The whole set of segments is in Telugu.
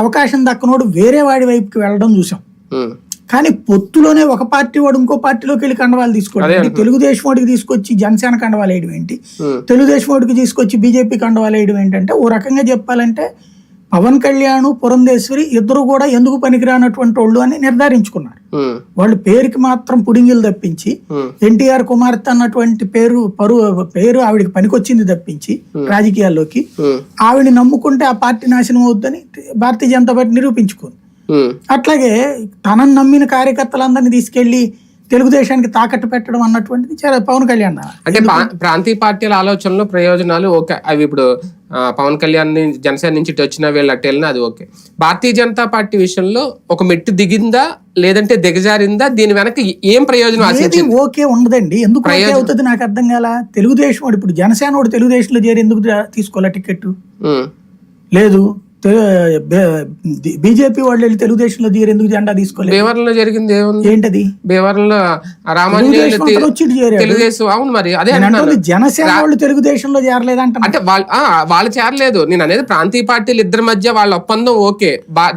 అవకాశం దక్కనోడు వేరే వాడి వైపుకి వెళ్ళడం చూసాం. కానీ పొత్తులోనే ఒక పార్టీ వాడు ఇంకో పార్టీలోకి వెళ్ళి కండవాలు తీసుకోవడం? తెలుగుదేశం వాడికి తీసుకొచ్చి జనసేన కండవాలు వేయడం ఏంటి? తెలుగుదేశం వాడికి తీసుకొచ్చి బీజేపీ కండవాలు వేయడం ఏంటంటే ఓ రకంగా చెప్పాలంటే పవన్ కళ్యాణ్ పురంధేశ్వరి ఇద్దరు కూడా ఎందుకు పనికిరానటువంటి వాళ్ళు అని నిర్ధారించుకున్నారు. వాళ్ళు పేరుకి మాత్రం పుడింగిలు తప్పించి ఎన్టీఆర్ కుమార్తె అన్నటువంటి పేరు పరు పేరు ఆవిడకి పనికొచ్చింది తప్పించి రాజకీయాల్లోకి. ఉమ్, ఆవిడని నమ్ముకుంటే ఆ పార్టీ నాశనం అవుద్దని భారతీయ జనతా పార్టీ నిరూపించుకుంది. అట్లాగే తనను నమ్మిన కార్యకర్తలందరినీ తీసుకెళ్ళి తెలుగుదేశానికి తాకట్టు పెట్టడం అన్నటువంటిది చాలా పవన్ కళ్యాణ్ అంటే ప్రాంతీయ పార్టీల ఆలోచనలు ప్రయోజనాలు ఓకే. అవి ఇప్పుడు పవన్ కళ్యాణ్ జనసేన నుంచి ఇటు వచ్చిన వీళ్ళు అటు వెళ్ళినా అది ఓకే. భారతీయ జనతా పార్టీ విషయంలో ఒక మెట్టు దిగిందా లేదంటే దిగజారిందా? దీని వెనక ఏం ప్రయోజనం ఓకే ఉండదండి. ఎందుకు అవుతుంది నాకు అర్థం కాల? తెలుగుదేశం వాడు ఇప్పుడు జనసేన వాడు తెలుగుదేశంలో చేరి ఎందుకు తీసుకోవాలా టికెట్ లేదు. బీజేపీ వాళ్ళు వెళ్ళి తెలుగుదేశంలో చేరి ఎందుకు జెండా తీసుకోలేదు? భీమవరంలో జరిగింది ఏంటది? భీమవరంలో రామాంజనేయులు తెలుగుదేశం అవును మరి అదే జనసేన వాళ్ళు తెలుగుదేశంలో చేరలేదంట అంటే వాళ్ళు వాళ్ళు చేరలేదు. నేను అనేది ప్రాంతీయ పార్టీలు ఇద్దరి మధ్య వాళ్ళ ఒప్పందం ఓకే.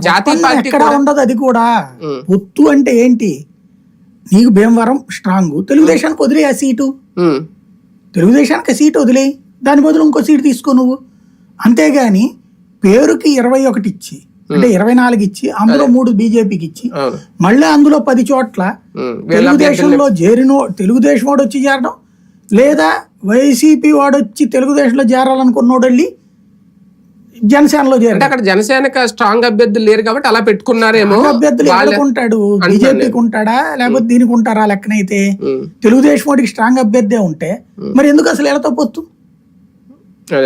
జాతీయ పార్టీ ఉండదు అది కూడా. ఉం. పొత్తు అంటే ఏంటి? నీకు భీమవరం స్ట్రాంగ్. తెలుగుదేశానికి వదిలే ఆ సీటు? తెలుగుదేశానికి సీటు వదిలేయి. దాని బదులు ఇంకో సీటు తీసుకో నువ్వు. అంతేగాని పేరుకి ఇరవై ఒకటి ఇచ్చి అంటే ఇరవై నాలుగు ఇచ్చి అందులో మూడు బీజేపీకి ఇచ్చి మళ్ళీ అందులో పది చోట్ల తెలుగుదేశంలో చేరినో తెలుగుదేశం వాడు వచ్చి చేరడం లేదా వైసీపీ వాడు వచ్చి తెలుగుదేశంలో చేరాలనుకున్నోడు వెళ్ళి జనసేనలో చేరడం. అక్కడ జనసేనకి స్ట్రాంగ్ అభ్యర్థులు లేరు కాబట్టి అలా పెట్టుకున్నారేమో. అభ్యర్థులు ఎవరుకుంటాడు బీజేపీకి ఉంటాడా? లేకపోతే దీనికి ఉంటారా లెక్కనైతే? తెలుగుదేశం వాడికి స్ట్రాంగ్ అభ్యర్థి ఉంటే మరి ఎందుకు అసలు ఎలతో పొత్తు